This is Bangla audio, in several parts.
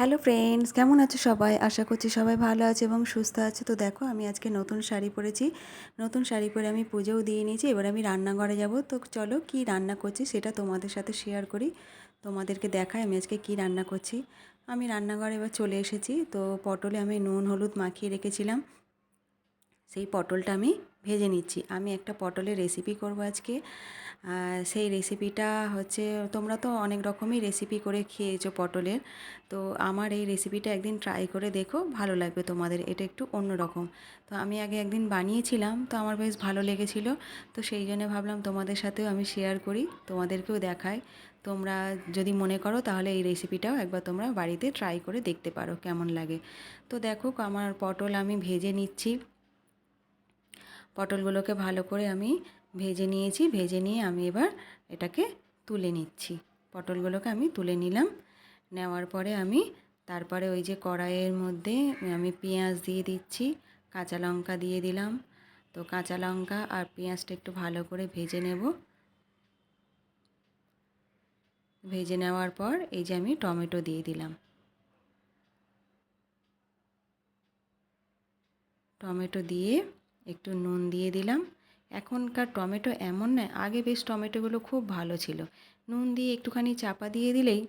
হ্যালো ফ্রেন্ডস কেমন আছো সবাই? আশা করছি সবাই ভালো আছে এবং সুস্থ আছে। তো দেখো, আমি আজকে নতুন শাড়ি পরেছি। নতুন শাড়ি পরে আমি পুজোও দিয়ে নিয়েছি। এবার আমি রান্নাঘরে যাব। তো চলো, কি রান্না করছি সেটা তোমাদের সাথে শেয়ার করি। তোমাদেরকে দেখাই আমি আজকে কি রান্না করছি। আমি রান্নাঘরে এবার চলে এসেছি। তো পটলে আমি নুন, হলুদ মাখিয়ে রেখেছিলাম। সেই পটলটা আমি ভেজে নিচ্ছি। আমি একটা পটলের রেসিপি করব আজকে। সেই রেসিপিটা হচ্ছে, তোমরা তো অনেক রকমই রেসিপি করে খেয়েছো পটলের। তো আমার এই রেসিপিটা একদিন ট্রাই করে দেখো, ভালো লাগবে তোমাদের। এটা একটু অন্য রকম। তো আমি আগে একদিন বানিয়েছিলাম, তো আমার বেশ ভালো লেগেছিল। তো সেই জন্য ভাবলাম তোমাদের সাথেও আমি শেয়ার করি, তোমাদেরকেও দেখাই। তোমরা যদি মনে করো, তাহলে এই রেসিপিটাও একবার তোমরা বাড়িতে ট্রাই করে দেখতে পারো, কেমন লাগে। তো দেখো, আমার পটল আমি ভেজে নিচ্ছি। পটলগুলোকে ভালো করে আমি ভেজে নিয়েছি, ভেজে নিয়ে আমি এবার এটাকে তুলে নিচ্ছি। পটলগুলোকে আমি তুলে নিলাম। নেওয়ার পরে আমি তারপরে ওই যে কড়াইয়ের মধ্যে আমি পেঁয়াজ দিয়ে দিচ্ছি, কাঁচা লঙ্কা দিয়ে দিলাম। তো কাঁচা লঙ্কা আর পেঁয়াজটা একটু ভালো করে ভেজে নেব। ভেজে নেওয়ার পর এই যে আমি টমেটো দিয়ে দিলাম। টমেটো দিয়ে একটু নুন দিয়ে দিলাম। এখনকার টমেটো এমন নয়, আগে বেশ টমেটোগুলো খুব ভালো ছিল। নুন দিয়ে একটুখানি চাপা দিয়ে দিলেই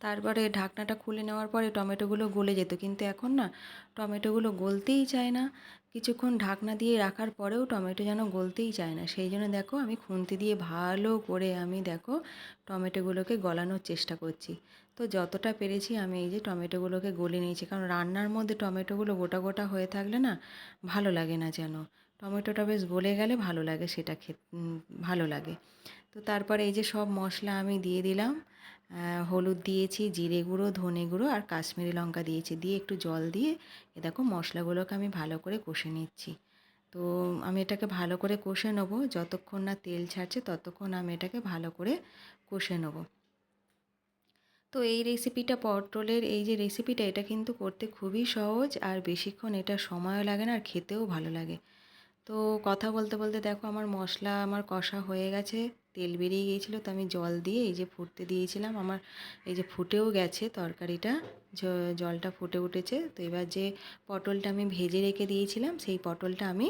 তারপরে ঢাকনাটা খুলে নেওয়ার পরে টমেটোগুলো গলে যেত। কিন্তু এখন না, টমেটোগুলো গলতেই চায় না। কিছুক্ষণ ঢাকনা দিয়ে রাখার পরেও টমেটো যেন গলতেই চায় না। সেই জন্য দেখো, আমি খুন্তি দিয়ে ভালো করে আমি দেখো টমেটোগুলোকে গলানোর চেষ্টা করছি। তো যতটা পেরেছি আমি এই যে টমেটোগুলোকে গলে নিয়েছি। কারণ রান্নার মধ্যে টমেটোগুলো গোটা গোটা হয়ে থাকলে না ভালো লাগে না যেন। টমেটোটা বেশ গলে গেলে ভালো লাগে সেটা খেতে ভালো লাগে। তো তারপরে এই যে সব মশলা আমি দিয়ে দিলাম। হলুদ দিয়েছি, জিরে গুঁড়ো, ধনে গুঁড়ো আর কাশ্মীরি লঙ্কা দিয়েছি। দিয়ে একটু জল দিয়ে এ দেখো মশলাগুলোকে আমি ভালো করে কষে নিচ্ছি। তো আমি এটাকে ভালো করে কষে নেব। যতক্ষণ না তেল ছাড়ছে ততক্ষণ আমি এটাকে ভালো করে কষে নেব। তো এই রেসিপিটা পটলের, এই যে রেসিপিটা এটা কিন্তু করতে খুবই সহজ আর বেশিক্ষণ এটা সময়ও লাগে না আর খেতেও ভালো লাগে। তো কথা বলতে বলতে দেখো আমার মশলা আমার কষা হয়ে গেছে, তেল বেরিয়ে গিয়েছিল তো আমি জল দিয়ে এই যে ফুটতে দিয়েছিলাম, আমার এই যে ফুটেও গেছে তরকারিটা জলটা ফুটে উঠেছে। তো এবার যে পটলটা আমি ভেজে রেখে দিয়েছিলাম, সেই পটলটা আমি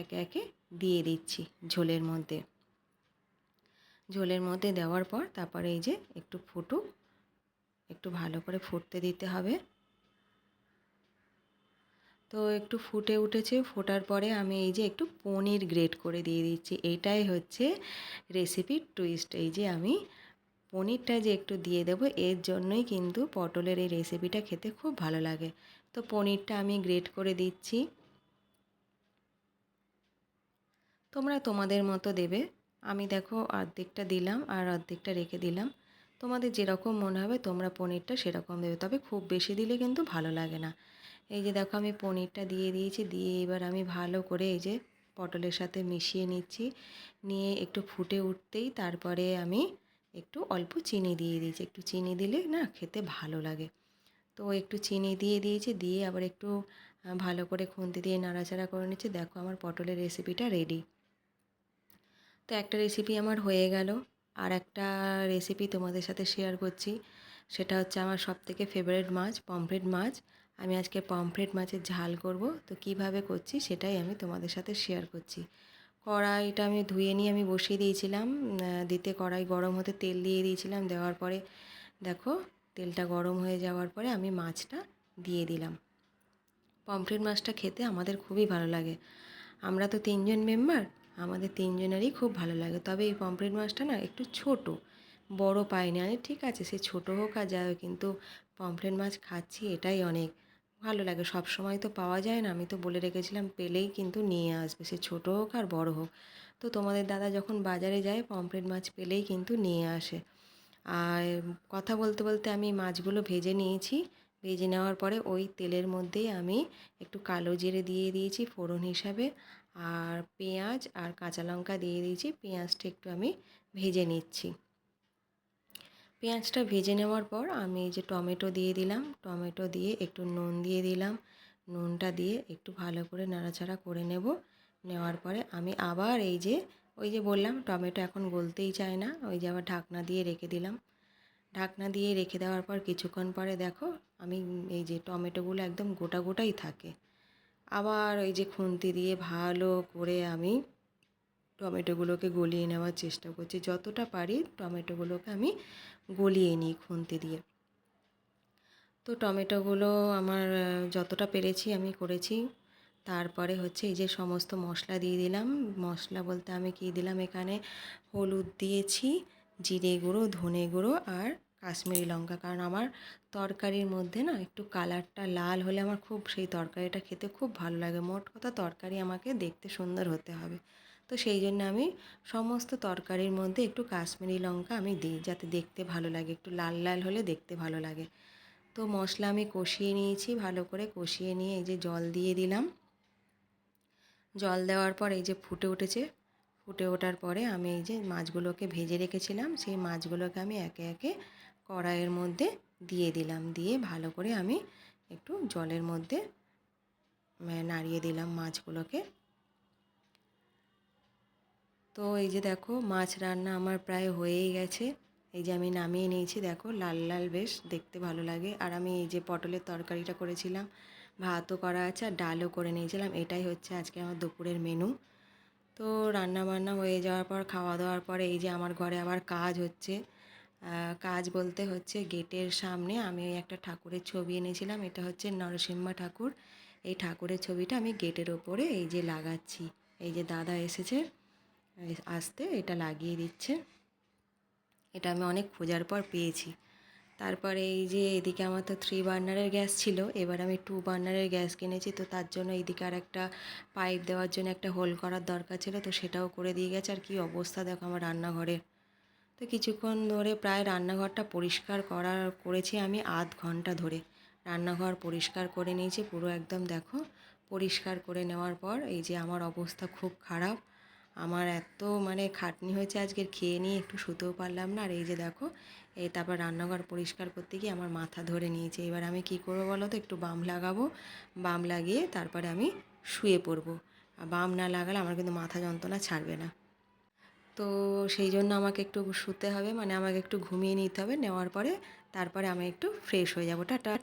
একে একে দিয়ে দিচ্ছি ঝোলের মধ্যে। ঝোলের মধ্যে দেওয়ার পর তারপরে এই যে একটু ফুটুক একটু ভালো করে ফুটতে দিতে হবে। তো একটু ফুটে উঠেছে, ফোটার পরে আমি এই যে একটু পনির গ্রেট করে দিয়ে দিচ্ছি। এটাই হচ্ছে রেসিপির টুইস্ট এই যে আমি পনিরটা যে একটু দিয়ে দেবো, এর জন্যই কিন্তু পটলের এই রেসিপিটা খেতে খুব ভালো লাগে। তো পনিরটা আমি গ্রেট করে দিচ্ছি। তোমরা তোমাদের মতো দেবে। আমি দেখো অর্ধেকটা দিলাম আর অর্ধেকটা রেখে দিলাম। তোমাদের যেরকম মনে হবে তোমরা পনিরটা সেরকম দেবে। তবে খুব বেশি দিলে কিন্তু ভালো লাগে না। এই যে দেখো আমি পনিরটা দিয়ে দিয়েছি, দিয়ে এবার আমি ভালো করে এই যে পটলের সাথে মিশিয়ে নিচ্ছি। নিয়ে একটু ফুটে উঠতেই তারপরে আমি একটু অল্প চিনি দিয়ে দিয়েছি। একটু চিনি দিলে না খেতে ভালো লাগে। তো একটু চিনি দিয়ে দিয়েছি, দিয়ে আবার একটু ভালো করে খুন্তি দিয়ে নাড়াচাড়া করে নিচ্ছি। দেখো আমার পটলের রেসিপিটা রেডি তো একটা রেসিপি আমার হয়ে গেল। আর একটা রেসিপি তোমাদের সাথে শেয়ার করছি। সেটা হচ্ছে আমার সবথেকে ফেভারিট মাছ পমফ্রেট মাছ। আমি আজকে পমফ্রেট মাছের ঝাল করব। তো কীভাবে করছি সেটাই আমি তোমাদের সাথে শেয়ার করছি। কড়াইটা আমি ধুয়ে নিয়ে আমি বসিয়ে দিয়েছিলাম। দিতে কড়াই গরম হতে তেল দিয়ে দিয়েছিলাম। দেওয়ার পরে দেখো, তেলটা গরম হয়ে যাওয়ার পরে আমি মাছটা দিয়ে দিলাম। পমফ্রেট মাছটা খেতে আমাদের খুবই ভালো লাগে। আমরা তো তিনজন মেম্বার আমাদের তিনজনেরই খুব ভালো লাগে। তবে এই পমফ্রেট মাছটা না একটু ছোট, বড় পাইনি। আরে ঠিক আছে, সে ছোটো হোক আর যাই হোক, কিন্তু পমফ্রেট মাছ খাচ্ছি এটাই অনেক ভালো লাগে। সব সময় তো পাওয়া যায় না, আমি তো বলে রেখেছিলাম পেলেই কিন্তু নিয়ে আসবে, সে ছোটো হোক আর বড় হোক। তো তোমাদের দাদা যখন বাজারে যায়, পমফ্রেট মাছ পেলেই কিন্তু নিয়ে আসে। আর কথা বলতে বলতে আমি মাছগুলো ভেজে নিয়েছি। ভেজে নেওয়ার পরে ওই তেলের মধ্যেই আমি একটু কালো জিরে দিয়ে দিয়েছি ফোড়ন হিসাবে। আর পেঁয়াজ আর কাঁচা লঙ্কা দিয়ে দিয়েছি। পেঁয়াজটা একটু আমি ভেজে নিচ্ছি। পেঁয়াজটা ভেজে নেওয়ার পর আমি যে টমেটো দিয়ে দিলাম। টমেটো দিয়ে একটু নুন দিয়ে দিলাম। নুনটা দিয়ে একটু ভালো করে নাড়াচাড়া করে নেব। নেওয়ার পরে আমি আবার এই যে, ওই যে বললাম, টমেটো এখন গলতেই চায় না। ওই যে আবার ঢাকনা দিয়ে রেখে দিলাম। ঢাকনা দিয়ে রেখে দেওয়ার পর কিছুক্ষণ পরে দেখো, আমি এই যে টমেটোগুলো একদম গোটা গোটাই থাকে। আবার ওই যে খুন্তি দিয়ে ভালো করে আমি টমেটোগুলোকে গলিয়ে নেওয়ার চেষ্টা করছি। যতটা পারি টমেটোগুলোকে আমি গলিয়ে নিই খুন্তি দিয়ে। তো টমেটোগুলো আমার, যতটা পেরেছি আমি করেছি। তারপরে হচ্ছে এই যে সমস্ত মশলা দিয়ে দিলাম। মশলা বলতে আমি কি দিলাম? এখানে হলুদ দিয়েছি, জিরে গুঁড়ো, ধনে গুঁড়ো আর কাশ্মীরি লঙ্কা। কারণ আমার তরকারির মধ্যে না একটু কালারটা লাল হলে আমার খুব সেই তরকারিটা খেতে খুব ভালো লাগে। মোট কথা তরকারি আমাকে দেখতে সুন্দর হতে হবে। তো সেই জন্য আমি সমস্ত তরকারির মধ্যে একটু কাশ্মীরি লঙ্কা আমি দিই যাতে দেখতে ভালো লাগে, একটু লাল লাল হলে দেখতে ভালো লাগে। তো মশলা আমি কষিয়ে নিয়েছি, ভালো করে কষিয়ে নিয়ে এই যে জল দিয়ে দিলাম। জল দেওয়ার পর এই যে ফুটে উঠেছে, ফুটে ওঠার পরে আমি এই যে মাছগুলোকে ভেজে রেখেছিলাম, সেই মাছগুলোকে আমি একে একে কড়াইয়ের মধ্যে দিয়ে দিলাম। দিয়ে ভালো করে আমি একটু জলের মধ্যে নাড়িয়ে দিলাম মাছগুলোকে। তো এই যে দেখো, মাছ রান্না আমার প্রায় হয়েই গেছে। এই যে আমি নামিয়ে নিয়েছি, দেখো লাল লাল বেশ, দেখতে ভালো লাগে। আর আমি এই যে পটলের তরকারিটা করেছিলাম, ভাতও করা আছে আর ডালও করে নিয়েছিলাম। এটাই হচ্ছে আজকে আমার দুপুরের মেনু। তো রান্না বান্না হয়ে যাওয়ার পর, খাওয়া দাওয়ার পরে এই যে আমার ঘরে আবার কাজ হচ্ছে। কাজ বলতে হচ্ছে গেটের সামনে আমি ওই একটা ঠাকুরের ছবি এনেছিলাম, এটা হচ্ছে নরসিংহা ঠাকুর। এই ঠাকুরের ছবিটা আমি গেটের ওপরে এই যে লাগাচ্ছি। এই যে দাদা এসেছে আসতে এটা লাগিয়ে দিচ্ছে। এটা আমি অনেক খোঁজার পর পেয়েছি। তারপরে এই যে এদিকে আমার তো থ্রি বার্নারের গ্যাস ছিল, এবার আমি টু বার্নারের গ্যাস কিনেছি, তো তার জন্য এইদিকে আর একটা পাইপ দেওয়ার জন্য একটা হোল করার দরকার ছিল, তো সেটাও করে দিয়ে গেছে। আর কি অবস্থা দেখো আমার রান্নাঘরের তো কিছুক্ষণ ধরে প্রায় রান্নাঘরটা পরিষ্কার করার করেছি আমি আধ ঘণ্টা ধরে। রান্নাঘর পরিষ্কার করে নিয়েছি, পুরো একদম দেখো, পরিষ্কার করে নেওয়ার পর এই যে আমার অবস্থা খুব খারাপ। আমার এত মানে খাটনি হয়েছে আজকের, খেয়ে নিয়ে একটু শুতেও পারলাম না। আর এই যে দেখো, এই তারপর রান্নাঘর পরিষ্কার করতে গিয়ে আমার মাথা ধরে নিয়েছে। এবার আমি কি করব বলো তো, একটু বাম লাগাবো। বাম লাগিয়ে তারপরে আমি শুয়ে পড়ব। আর বাম না লাগালে আমার কিন্তু মাথা যন্ত্রণা ছাড়বে না। তো সেই জন্য আমাকে একটু শুতে হবে মানে আমাকে একটু ঘুমিয়ে নিতে হবে, নেওয়ার পরে তারপরে আমি একটু ফ্রেশ হয়ে যাব। টাটা।